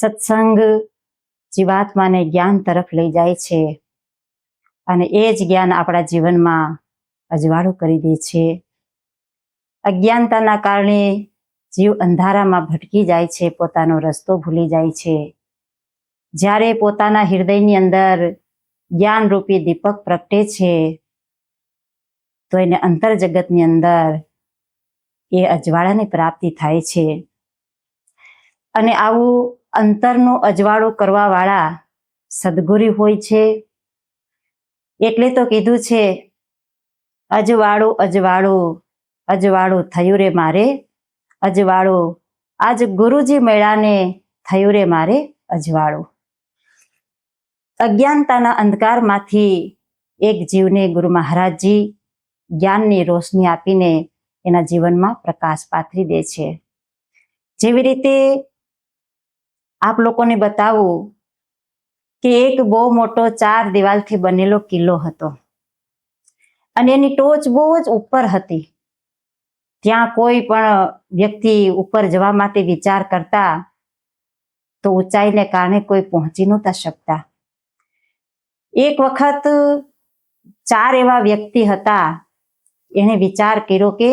સત્સંગ જીવાત્માને જ્ઞાન તરફ લઈ જાય છે અને એ જ જ્ઞાન આપણા જીવનમાં અજવાળું કરી દે છે. અજ્ઞાનતાના કારણે જીવ અંધારામાં ભટકી જાય છે, પોતાનો રસ્તો ભૂલી જાય છે. જ્યારે પોતાના હૃદયની અંદર જ્ઞાન રૂપી દીપક પ્રગટે છે, તો એને અંતર જગતની અંદર એ અજવાળાની પ્રાપ્તિ થાય છે. અને આવું અંતરનું અજવાળું કરવા વાળા સદગુરુ હોય છે. એટલે તો કીધું છે, અજવાળું અજવાળું અજવાળું થયું રે મારે, અજવાળું, આજ ગુરુજી મેળાને થયું રે મારે અજવાળું. અજ્ઞાનતાના અંધકારમાંથી એક જીવને ગુરુ મહારાજજી જ્ઞાનની રોશની આપીને એના જીવનમાં પ્રકાશ પાથરી દે છે. જેવી રીતે આપ લોકોને બતાવું કે એક બહુ મોટો ચાર દિવાલથી બનેલો કિલ્લો હતો. અને એની ટોચ બહુ જ ઉપર હતી. ત્યાં કોઈ પણ વ્યક્તિ ઉપર જવા માટે વિચાર કરતા તો ઊંચાઈને કારણે કોઈ પહોંચી નહોતા શકતા. એક વખત ચાર એવા વ્યક્તિ હતા, એણે વિચાર કર્યો કે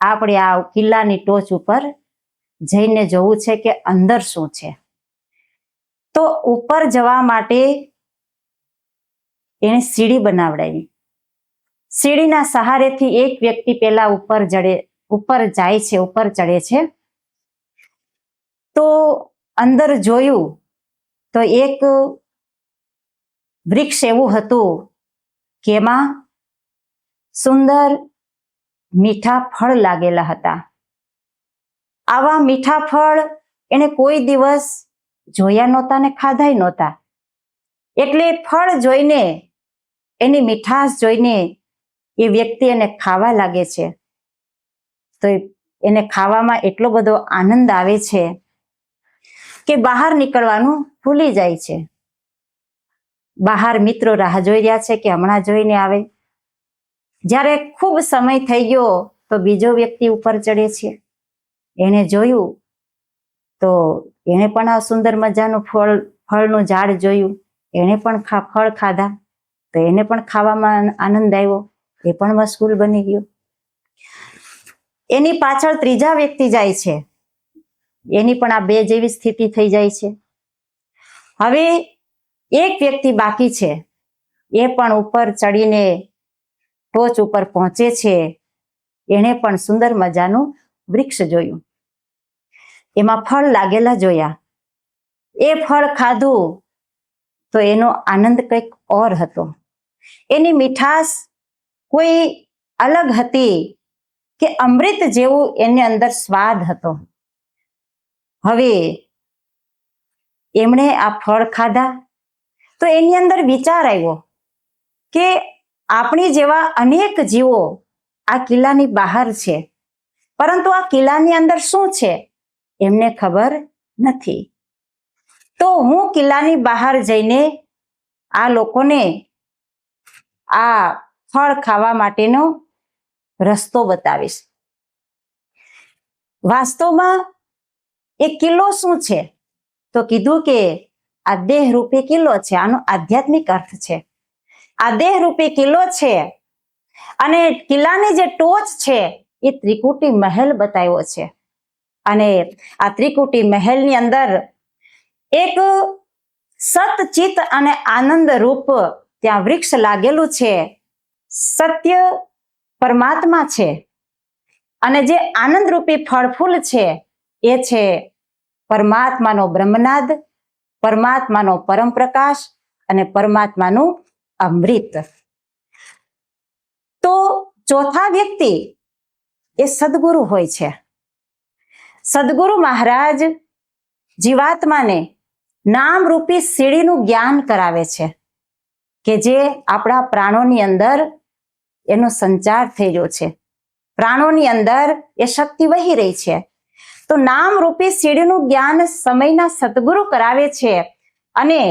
આપણે આ કિલ્લાની ટોચ ઉપર જઈને જોવું છે કે અંદર શું છે. તો ઉપર જવા માટે એણે સીડી બનાવડાવી. સીડીના સહારેથી એક વ્યક્તિ પેલા ઉપર જડે, ઉપર જાય છે, ઉપર ચડે છે. તો અંદર જોયું તો એક વૃક્ષ એવું હતું કે એમાં સુંદર મીઠા ફળ લાગેલા હતા. આવા મીઠા ફળ એને કોઈ દિવસ જોયા નહોતા ને ખાધાય નહોતા. એટલે ફળ જોઈને, એની મીઠાશ જોઈને એ વ્યક્તિ એને ખાવા લાગે છે. તો એને ખાવામાં એટલો બધો આનંદ આવે છે કે બહાર નીકળવાનું ભૂલી જાય છે. બહાર મિત્રો રાહ જોઈ રહ્યા છે કે હમણાં જોઈને આવે. જ્યારે ખૂબ સમય થઈ ગયો તો બીજો વ્યક્તિ ઉપર ચડે છે. એને જોયું તો એને પણ આ સુંદર મજાનું ફળ, ફળનું ઝાડ જોયું. એણે પણ ફળ ખાધા. તો એને પણ ખાવામાં આનંદ આવ્યો. એ પણ મશગુલ બની ગયો. એની પાછળ ત્રીજા વ્યક્તિ જાય છે. એની પણ આ બે જેવી સ્થિતિ થઈ જાય છે. હવે એક વ્યક્તિ બાકી છે. એ પણ ઉપર ચડીને ટોચ ઉપર પહોંચે છે. એણે પણ સુંદર મજાનું વૃક્ષ જોયું. એમાં ફળ લાગેલા જોયા. એ ફળ ખાધું તો એનો આનંદ કંઈક ઓર હતો. એની મીઠાશ કોઈ અલગ હતી કે અમૃત જેવું એની અંદર સ્વાદ હતો. હવે એમણે આ ફળ ખાધા તો એની અંદર વિચાર આવ્યો કે આપણી જેવા અનેક જીવો આ કિલ્લાની બહાર છે. પરંતુ આ કિલ્લાની અંદર શું છે? એમને ખબર નથી. તો હું કિલ્લાની બહાર જઈને આ લોકોને આ ફળ ખાવા માટેનો રસ્તો બતાવીશ. વાસ્તવમાં એ કિલ્લો શું છે? તો કીધું કે આ દેહ રૂપી કિલ્લો છે. આનો આધ્યાત્મિક અર્થ છે. આ દેહ રૂપી કિલ્લો છે અને કિલ્લાની જે ટોચ છે એ ત્રિકુટી મહેલ બતાવ્યો છે. અને આ ત્રિકુટી મહેલની અંદર એક સતચિત અને આનંદ રૂપ ત્યાં વૃક્ષ લાગેલું છે. સત્ય પરમાત્મા છે. અને જે આનંદ રૂપી ફળફૂલ છે, એ છે પરમાત્માનો બ્રહ્મનાદ, પરમાત્માનો પરમ પ્રકાશ અને પરમાત્માનું અમૃત. તો ચોથા વ્યક્તિ એ સદગુરુ હોય છે. સદગુરુ મહારાજ જીવાત્માને નામ રૂપી સીડીનું જ્ઞાન કરાવે છે કે જે આપણા પ્રાણોની અંદર એનો સંચાર થઈ રહ્યો છે. પ્રાણોની અંદર એ શક્તિ વહી રહી છે. તો નામ રૂપી સીડીનું જ્ઞાન સમયના સદગુરુ કરાવે છે અને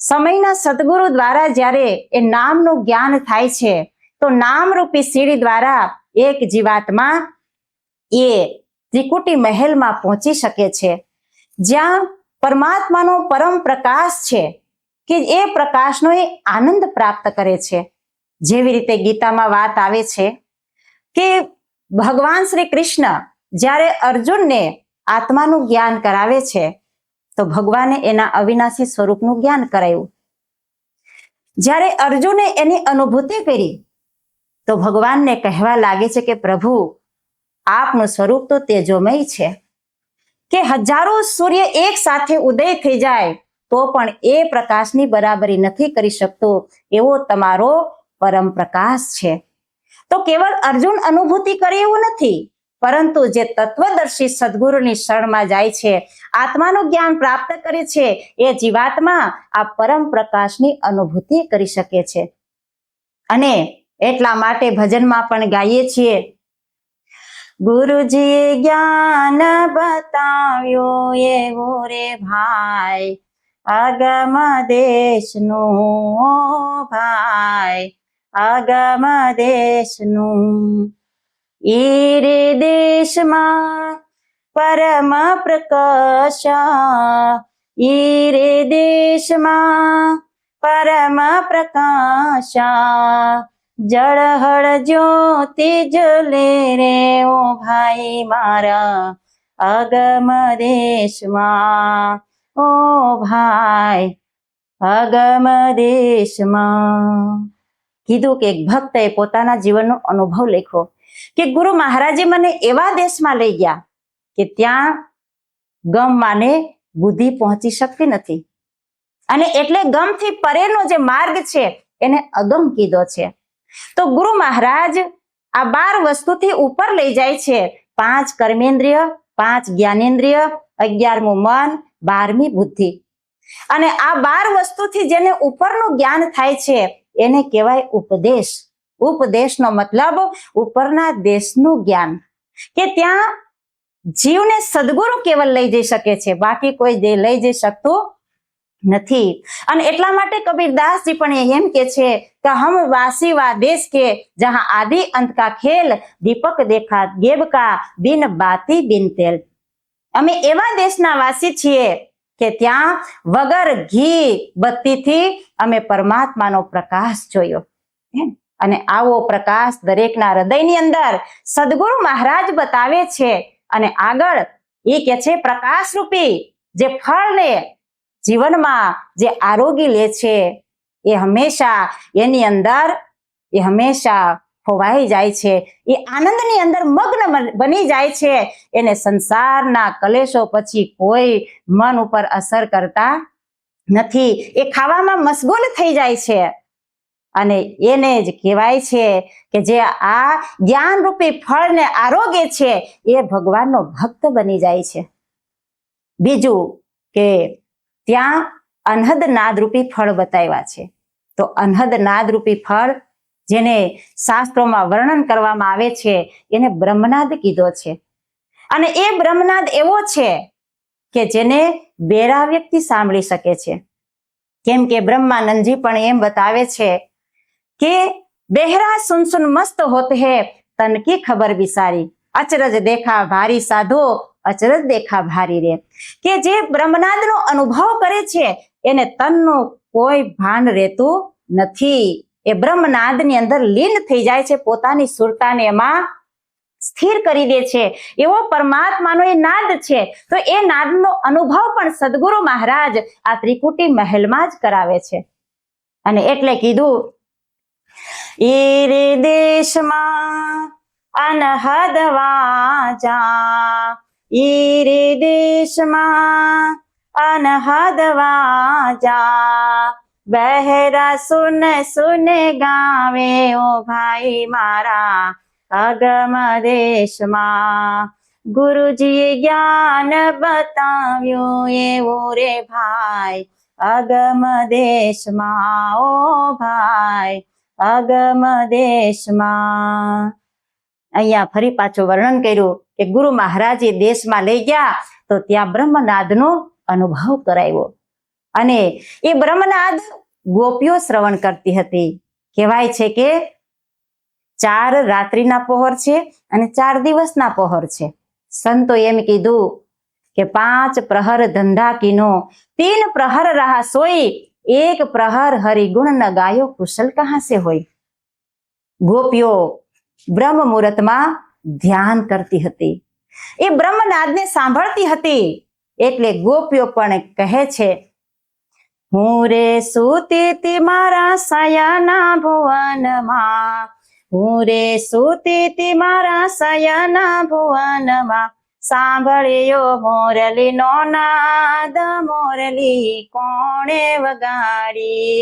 સમયના સદગુરુ દ્વારા જ્યારે એ નામનું જ્ઞાન થાય છે, તો નામ રૂપી સીડી દ્વારા એક જીવાત્મા એ ત્રિકુટી મહેલમાં પહોંચી શકે છે. જ્યાં પરમાત્માનો પરમ પ્રકાશ છે કે એ પ્રકાશનો એ આનંદ પ્રાપ્ત કરે છે. જેવી રીતે ગીતામાં વાત આવે છે કે ભગવાન શ્રી કૃષ્ણ જ્યારે અર્જુનને આત્માનું જ્ઞાન કરાવે છે, તો ભગવાને એના અવિનાશી સ્વરૂપનું જ્ઞાન કરાયું. જ્યારે અર્જુને એની અનુભૂતિ કરી, તો ભગવાનને કહેવા લાગે છે કે પ્રભુ આપનું સ્વરૂપ તો તેજોમય છે. કે હજારો સૂર્ય એક સાથે ઉદય થઈ જાય, તો પણ એ પ્રકાશની બરાબરી નથી કરી શકતો, એવો તમારો પરમ પ્રકાશ છે. તો કેવળ અર્જુન અનુભૂતિ કરે એવું નથી, પરંતુ જે તત્વદર્શી સદગુરુની શરણમાં જાય છે, આત્માનું જ્ઞાન પ્રાપ્ત કરે છે, એ જીવાત્મા આ પરમ પ્રકાશની અનુભૂતિ કરી શકે છે. અને એટલા માટે ભજનમાં પણ ગાઈએ છીએ ગુરુજીએ જ્ઞાન બતાવ્યું એવું રે ભાઈ. અગમ દેશનું ભાઈ. આગમ દેશનું ઈ રે દેશમાં પરમ પ્રકાશ. ઈ રે દેશમાં પરમ પ્રકાશ. જળહળ જ્યોતિ જલે રે ઓ ભાઈ મારા અગમ દેશમાં. ઓ ભાઈ અગમ દેશમાં. કીધું કે એક ભક્તએ પોતાના જીવનનો અનુભવ લખ્યો કે ગુરુ મહારાજે મને એવા દેશમાં લઈ ગયા કે ત્યાં ગમ માને બુદ્ધિ પહોંચી શકતી નથી. અને એટલે ગમથી પરેનો જે માર્ગ છે એને અગમ કીધો છે. તો ગુરુ મહારાજ આ બાર વસ્તુથી ઉપર લઈ જાય છે. પાંચ કર્મેન્દ્રિય, પાંચ જ્ઞાનેન્દ્રિય, અગિયારમું મન, બારમી બુદ્ધિ. અને આ બાર વસ્તુથી જેને ઉપરનું જ્ઞાન થાય છે, એને કહેવાય ઉપદેશ. ઉપદેશનો મતલબ ઉપરના દેશનું જ્ઞાન. કે ત્યાં જીવને સદગુરુ કેવલ લઈ જઈ શકે છે, બાકી કોઈ લઈ જઈ શકતું નથી. અને એટલા માટે કબીરદાસજી પણ એમ કે છે કે હમ વાસી વા દેશ કે જહાં આદિ અંત કા ખેલ, દીપક દેખા ગેબ કા બિન બાતી બિન તેલ. અમે એવા દેશના વાસી છીએ કે ત્યાં વગર ઘી બત્તીથી અમે પરમાત્માનો પ્રકાશ જોયો. અને આવો પ્રકાશ દરેકના હૃદયની અંદર સદગુરુ મહારાજ બતાવે છે. અને આગળ એ કે છે પ્રકાશ રૂપી જે ફળને જીવનમાં જે આરોગી લે છે, એ હંમેશા એની અંદર, એ હંમેશા ખોવાઈ જાય છે. એ આનંદની અંદર મગ્ન બની જાય છે. એને સંસારના કલેશો પછી કોઈ મન ઉપર અસર કરતા નથી. એ ખાવામાં મશગુલ થઈ જાય છે. અને એને જ કહેવાય છે કે જે આ જ્ઞાન રૂપી ફળને આરોગ્ય છે, એ ભગવાનનો ભક્ત બની જાય છે. બીજું કે ત્યાં અનહદ નાદરૂપી ફળ બતાવ્યા છે. તો અનહદ નાદરૂપી ફળ જેને શાસ્ત્રોમાં વર્ણન કરવામાં આવે છે, એને બ્રહ્મનાદ કીધો છે. અને એ બ્રહ્મનાદ એવો છે કે જેને બેરા વ્યક્તિ સાંભળી શકે છે. કેમ કે બ્રહ્માનંદજી પણ એમ બતાવે છે કે બેહરા સુન સુન મસ્ત હોત હે, તન કી ખબર વિસારી. અચરજ દેખા ભારી સાધો અચરજ દેખા ભારી રે. કે જે બ્રહ્મનાદનો અનુભવ કરે છે, એને તનનું કોઈ ભાન રહેતું નથી. એ બ્રહ્મનાદની અંદર લીન થઈ જાય છે, પોતાની સુરતાને એમાં સ્થિર કરી દે છે. એવો પરમાત્માનો એ નાદ છે. તો એ નાદનો અનુભવ પણ સદગુરુ મહારાજ આ ત્રિકુટી મહેલમાં જ કરાવે છે. અને એટલે કીધું, ઈરે દેશમાં અનહદ વાજા ઈરે દેશમાં અનહદ વાજા બહેરા સુન સુન ગાવે ઓ ભાઈ મારા અગમ દેશમાં. ગુરુજીએ જ્ઞાન બતાવ્યું એવું રે ભાઈ અગમ દેશમાં, ઓ ભાઈ અગમ દેશમાં. અહીંયા ફરી પાછું વર્ણન કર્યું કે ગુરુ મહારાજે દેશમાં લઈ ગયા તો ત્યાં બ્રહ્મનાદનો અનુભવ કરાવ્યો. અને એ બ્રહ્મનાદ ગોપીઓ શ્રવણ કરતી હતી. કહેવાય છે કે ચાર રાત્રિના પહોર છે અને ચાર દિવસના પહોર છે. સંતો એમ કીધું કે પાંચ પ્રહર ધંધા કીનો, તીન પ્રહર રહા સોઈ, એક પ્રહર હરિગુણ ન ગાયો કુશલ કહા સે હોય. ગોપીઓ બ્રહ્મ મુહૂર્તમાં ધ્યાન કરતી હતી. એ બ્રહ્મનાદને સાંભળતી હતી એટલે ગોપીઓ પણ કહે છે, હું રે સુતી મારા સયાના ભુવનમાં, હું રે સુતી મારા સયાના ભુવનમાં, સાંભળ્યો મોરલી નો નાદ, મોરલી કોણે વગાડી?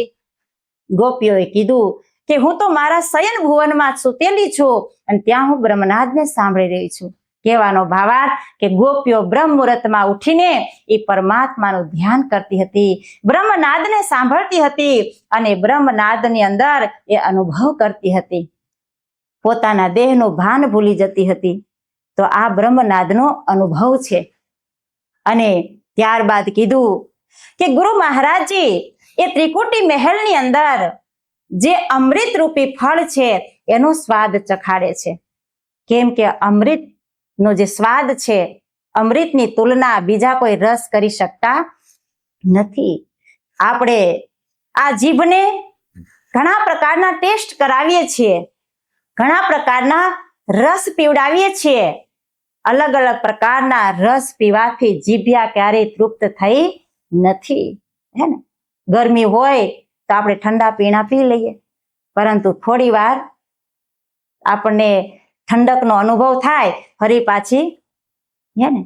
ગોપીઓએ કીધું કે હું તો મારા શયન ભુવનમાં સુતેલી છું અને ત્યાં હું બ્રહ્મનાથને સાંભળી રહી છું. કહેવાનો ભાવાર્થ કે ગોપીઓ બ્રહ્મ મુહૂર્તમાં ઉઠીને એ પરમાત્માનું ધ્યાન કરતી હતી બ્રહ્મનાદને સાંભળતી હતી અને બ્રહ્મનાદની અંદર એ અનુભવ કરતી હતી. પોતાના દેહનું ભાન ભૂલી જતી હતી. તો આ બ્રહ્મનાદનો અનુભવ છે. અને ત્યારબાદ કીધું કે ગુરુ મહારાજજી, એ ત્રિકુટી મહેલની અંદર જે અમૃત રૂપી ફળ છે, એનો સ્વાદ ચખાડે છે. કેમ કે અમૃત નો જે સ્વાદ છે, અમૃતની તુલના બીજા કોઈ રસ કરી શકતા નથી. આપણે આ જીભને ઘણા પ્રકારના ટેસ્ટ કરાવીએ છીએ, ઘણા પ્રકારના રસ પીવડાવીએ છીએ. અલગ અલગ પ્રકારના રસ પીવાથી જીભ્યા ક્યારેય તૃપ્ત થઈ નથી. હે ને? ગરમી હોય તો આપણે ઠંડા પીણા પી લઈએ. પરંતુ થોડી વાર આપણને ઠંડકનો અનુભવ થાય, ફરી પાછી, હે ને,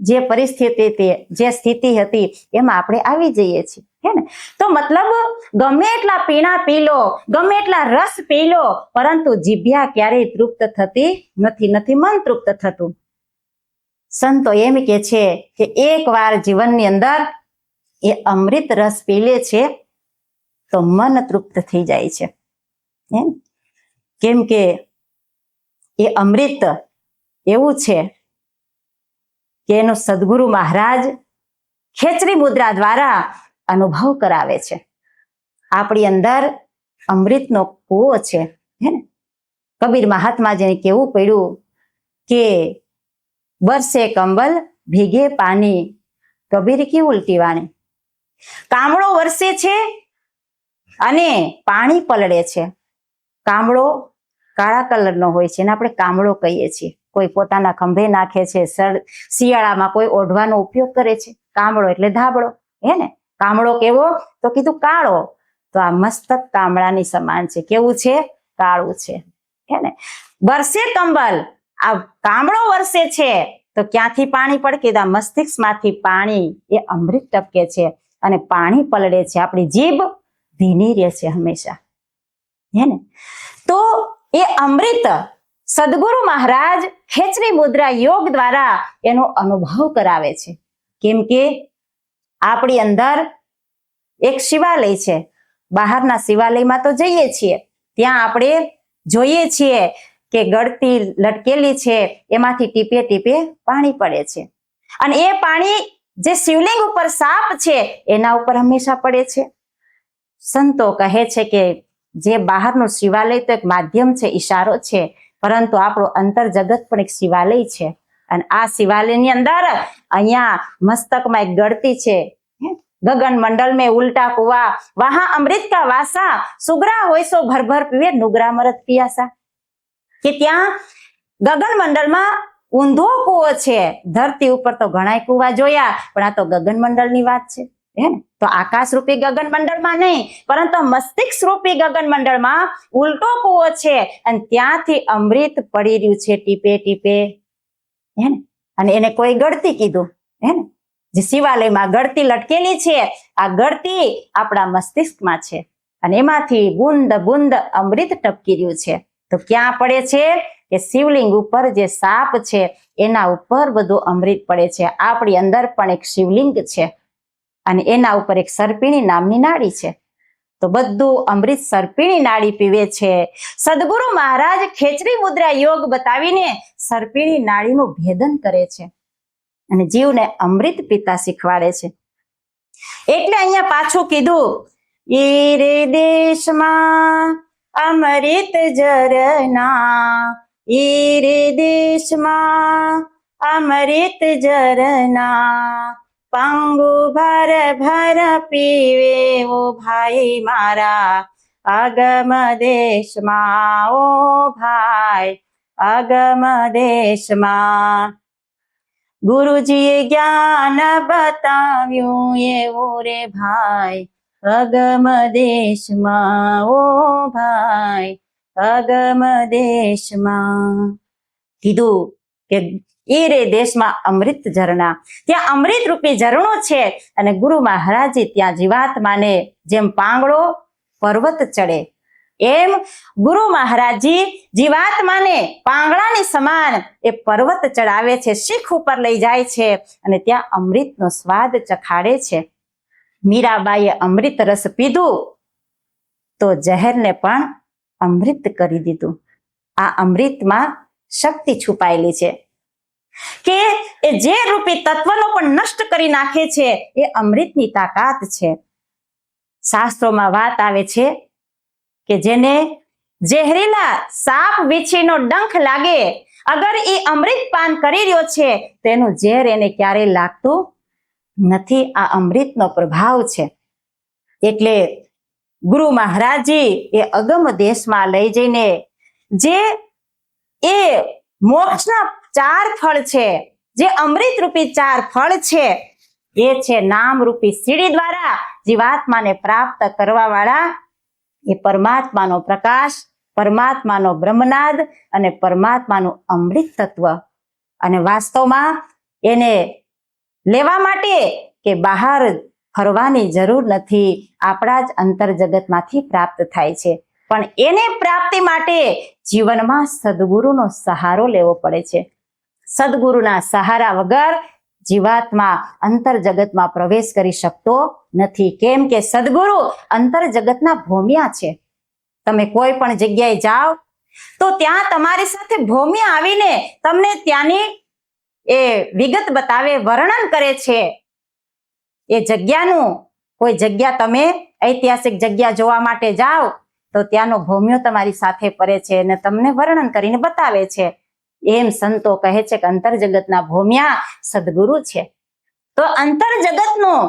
જે પરિસ્થિતિ જે સ્થિતિ હતી એમાં આપણે આવી જઈએ છીએ, હે ને. તો મતલબ ગમે એટલા પીણા પી લો, ગમે એટલા રસ પી લો, પરંતુ જીભ્યા ક્યારેય તૃપ્ત થતી નથી નથી, મન તૃપ્ત થતું. સંતો એમ કે છે કે એક વાર જીવનની અંદર એ અમૃત રસ પી લે છે તો મન તૃપ્ત થઈ જાય છે. કેમ કે એ અમૃત એવું છે કે એનો સદગુરુ મહારાજ ખેચરી મુદ્રા દ્વારા અનુભવ કરાવે છે. આપણી અંદર અમૃતનો કૂવો છે. હે ને? કબીર મહાત્મા જેને કેવું પડ્યું કે બરસે કંબલ, ભીગે પાણી કબીર કી ઉલટી વાણી? કામળો વરસે છે અને પાણી પલળે છે. કામળો કાળા કલરનો હોય છે એને આપણે કામળો કહીએ છીએ. કોઈ પોતાના ખંભે નાખે છે શિયાળામાં કોઈ ઓઢવાનો ઉપયોગ કરે છે. કામળો એટલે ધાબળો, હે ને? કામળો કેવો? તો કીધું કાળો. તો આ મસ્તક કામળાની સમાન છે. કેવું છે? કાળું છે. હે ને? વરસે કંબલ આ કામળો વરસે છે. તો ક્યાંથી પાણી પડકે મસ્તિષ્ક મસ્તિષ્કમાંથી પાણી એ અમૃત ટપકે છે અને પાણી પલળે છે. આપણી જીભ ભીની રહે છે હંમેશા. હે ને? તો એ અમૃત સદગુરુ મહારાજ ખેચરી મુદ્રા યોગ દ્વારા એનો અનુભવ કરાવે છે. કેમ કે આપણી અંદર એક શિવાલય છે. બહારના શિવાલયમાં તો જઈએ છીએ. ત્યાં આપણે જોઈએ છીએ કે ગળતી લટકેલી છે, એમાંથી ટીપે ટીપે પાણી પડે છે. અને એ પાણી જે શિવલિંગ ઉપર સાપ છે, એના ઉપર હંમેશા પડે છે. સંતો કહે છે કે જે બહારનું શિવાલય તો એક માધ્યમ છે, ઈશારો છે, પરંતુ આપણું અંતર જગત પણ એક શિવાલય છે. અને આ શિવાલયની અંદર અહીંયા મસ્તકમાં એક ગળતી છે? ગગન મંડળ મેં ઉલટા કુવા. વહાં અમૃત કા વાસા. સુગરા હોય સો ભર ભર પીવે. નુગરા મરત પિયાસા. કે ત્યાં ગગન મંડળમાં ઊંધો કૂવો છે. ધરતી ઉપર તો ઘણાય કૂવા જોયા, પણ આ તો ગગન મંડળની વાત છે. હે તો આકાશ રૂપી ગગન મંડળમાં નહીં, પરંતુ મસ્તિષ્ક રૂપી ગગન મંડળમાં ઉલટો કુવો છે અને ત્યાંથી અમૃત પડી રહ્યું છે ટીપે ટીપે. હે ને? અને એને કોઈ ગળતી કીધું. હે ને? જે શિવાલયમાં ગળતી લટકેલી છે, આ ગળતી આપણા મસ્તિષ્કમાં છે અને એમાંથી બુંદ બુંદ અમૃત ટપકી રહ્યું છે. તો ક્યાં પડે છે? કે શિવલિંગ ઉપર જે સાપ છે, એના ઉપર બધું અમૃત પડે છે. આપણી અંદર પણ એક શિવલિંગ છે. અને એના ઉપર એક સર્પિણી નામની નાળી છે. તો બધું અમૃત સર્પિણી નાળી પીવે છે. સદગુરુ મહારાજ ખેચરી મુદ્રા યોગ બતાવીને સર્પિણી નાળીનું ભેદન કરે છે અને જીવને અમૃત પીતા શીખવાડે છે. એટલે અહીંયા પાછું કીધું, ઈરે દેશમાં અમૃત જરના ઈ રે દેશમાં અમૃત ઝરના પાંગુ ભર ભર પીવે ઓ ભાઈ મારા અગમ દેશમાં ઓ ભાઈ અગમ દેશમાં ગુરુજીએ જ્ઞાન બતાવ્યું એવું રે ભાઈ અગમ દેશમાં ઓ ભાઈ અગમ દેશમાં કીધું કે એ રે દેશમાં અમૃત ઝરણા. ત્યાં અમૃત રૂપી ઝરણો છે અને ગુરુ મહારાજે ત્યાં જીવાત્માને જેમ પાંગળો પર્વત ચડે, એમ ગુરુ મહારાજજી જીવાત્માને પાંગળાની સમાન એ પર્વત ચડાવે છે, શીખ ઉપર લઈ જાય છે અને ત્યાં અમૃતનો સ્વાદ ચખાડે છે. મીરાબાઈએ અમૃત રસ પીધું તો જહેરને પણ અમૃત કરી દીધું. આ અમૃતમાં શક્તિ છુપાયેલી છે. કે એ જે રૂપી તત્વનો પણ નષ્ટ કરી નાખે છે, એ અમૃતની તાકાત છે. શાસ્ત્રોમાં વાત આવે છે કે જેને ઝેરીલા સાપ વીછીનો ડંખ લાગે, અગર એ અમૃત પાન કરી રહ્યો છે, તેનું ઝેર એને ક્યારેય લાગતું નથી. આ અમૃતનો પ્રભાવ છે. એટલે ગુરુ મહારાજજી એ અગમ દેશમાં લઈ જઈને જે મોક્ષના ચાર ફળ છે. જે અમૃત રૂપી ચાર ફળ છે. એ છે નામ રૂપી સીડી દ્વારા જીવાત્માને પ્રાપ્ત કરવા વાળા એ પરમાત્માનો પ્રકાશ, પરમાત્માનો બ્રહ્મનાદ અને પરમાત્માનું અમૃત તત્વ અને વાસ્તવમાં એને લેવા માટે કે બહાર ફરવાની જરૂર નથી. આપણા જ અંતર જગતમાંથી પ્રાપ્ત થાય છે. પણ એને પ્રાપ્તિ માટે જીવનમાં સદગુરુનો સહારો લેવો પડે છે. સદગુરુના સહારા વગર જીવાત્મા અંતર જગતમાં પ્રવેશ કરી શકતો નથી. કેમ કે સદગુરુ અંતર જગતના ભોમિયા છે. તમે કોઈ પણ જગ્યાએ જાઓ, તો ત્યાં તમારી સાથે ભોમિયા આવીને તમને ત્યાંની એ વિગત બતાવે, વર્ણન કરે છે. એ જગ્યાનું કોઈ જગ્યા તમે ઐતિહાસિક જગ્યા જોવા માટે જાઓ તો ત્યાંનો ભોમિયો તમારી સાથે ફરે છે અને તમને વર્ણન કરીને બતાવે છે. એમ સંતો કહે છે કે અંતર જગતના ભોમિયા સદગુરુ છે. તો અંતર જગતનું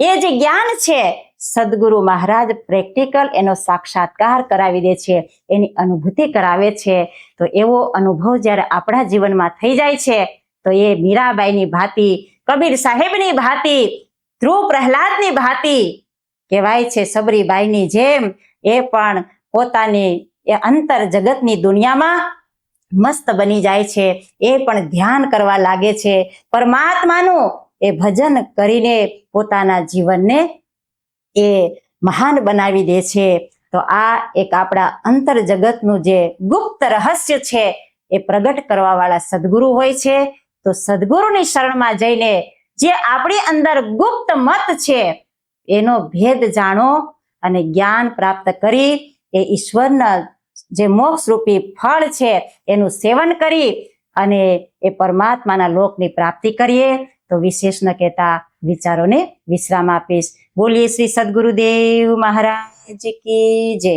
એ જે જ્ઞાન છે, સદગુરુ મહારાજ પ્રેક્ટિકલ એનો સાક્ષાત્કાર કરાવી દે છે, એની અનુભૂતિ કરાવે છે. તો એવો અનુભવ જ્યારે આપણા જીવનમાં થઈ જાય છે, તો એ મીરાબાઈની ભાતિ, કબીર સાહેબની ભાતિ, ધ્રુવ પ્રહલાદની ભાતિ કહેવાય છે, સબરીબાઈની જેમ એ પણ પોતાની એ અંતર જગતની દુનિયામાં મસ્ત બની જાય છે. એ પણ ધ્યાન કરવા લાગે છે. પરમાત્માનું એ ભજન કરીને પોતાના જીવનને એ મહાન બનાવી દે છે. તો આ એક આપણા અંતર જગતનું જે ગુપ્ત રહસ્ય છે એ પ્રગટ કરવા વાળા સદગુરુ હોય છે. તો સદગુરુની શરણમાં જઈને જે આપણી અંદર ગુપ્ત મત છે, એનો ભેદ જાણો. અને જ્ઞાન પ્રાપ્ત કરી એ ઈશ્વરના જે મોક્ષ રૂપી ફળ છે એનું સેવન કરી અને એ પરમાત્માના લોકની પ્રાપ્તિ કરીએ. તો વિશેષ ન કહેતા વિચારોને વિશ્રામ આપીશ. બોલીએ શ્રી સદગુરુદેવ મહારાજ કી જય.